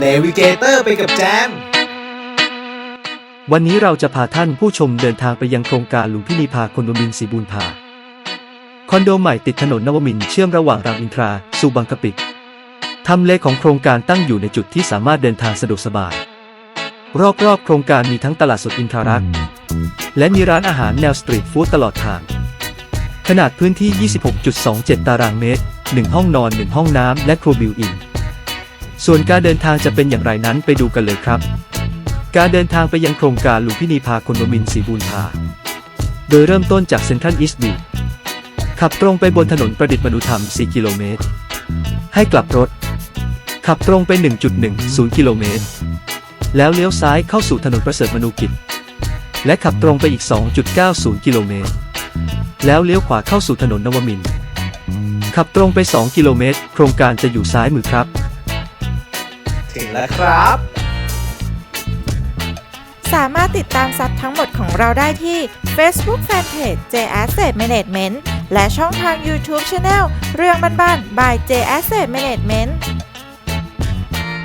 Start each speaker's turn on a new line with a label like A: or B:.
A: เนวิเกเตอร์ไปกับแจม
B: วันนี้เราจะพาท่านผู้ชมเดินทางไปยังโครงการหลุมพินีพาคอนโดมินสีบูนพา คอนโดใหม่ติดถนนนวมินเชื่อมระหว่างรามอินทราสู่บางกะปิทำเลของโครงการตั้งอยู่ในจุดที่สามารถเดินทางสะดวกสบาย รอบๆ โครงการมีทั้งตลาดสดอินทรารักษ์และมีร้านอาหารแนวสตรีทฟู้ดตลอดทาง ขนาดพื้นที่ 26.27 ตารางเมตร 1 ห้องนอน 1 ห้องน้ำและครัวบิวอิน ส่วนการเดินทางจะเป็นอย่างไรนั้นไปดูกันเลยครับ การเดินทางไปยังโครงการลุมพินีพาคอนโดมินสีบูนพา โดยเริ่มต้นจากเซ็นทรัลอีสต์วิวขับตรงไปบนถนนประดิษฐ์มนุธรรม 4 กิโลเมตร ให้กลับรถ ขับตรงไป 1.10 กิโลเมตร แล้วเลี้ยวซ้ายเข้าสู่ถนนประเสริฐมนูกิจ และขับตรงไปอีก 2.90 กิโลเมตร แล้วเลี้ยวขวาเข้าสู่ถนนนวมิน ขับตรงไป 2 กิโลเมตร โครงการจะอยู่ซ้ายมือครับ
A: ถึงแล้วครับ
C: สามารถติดตามซับทั้งหมดของเราได้ที่ Facebook Fanpage J Asset Management และช่องทาง YouTube Channel เรื่องบ้านๆ by J Asset Management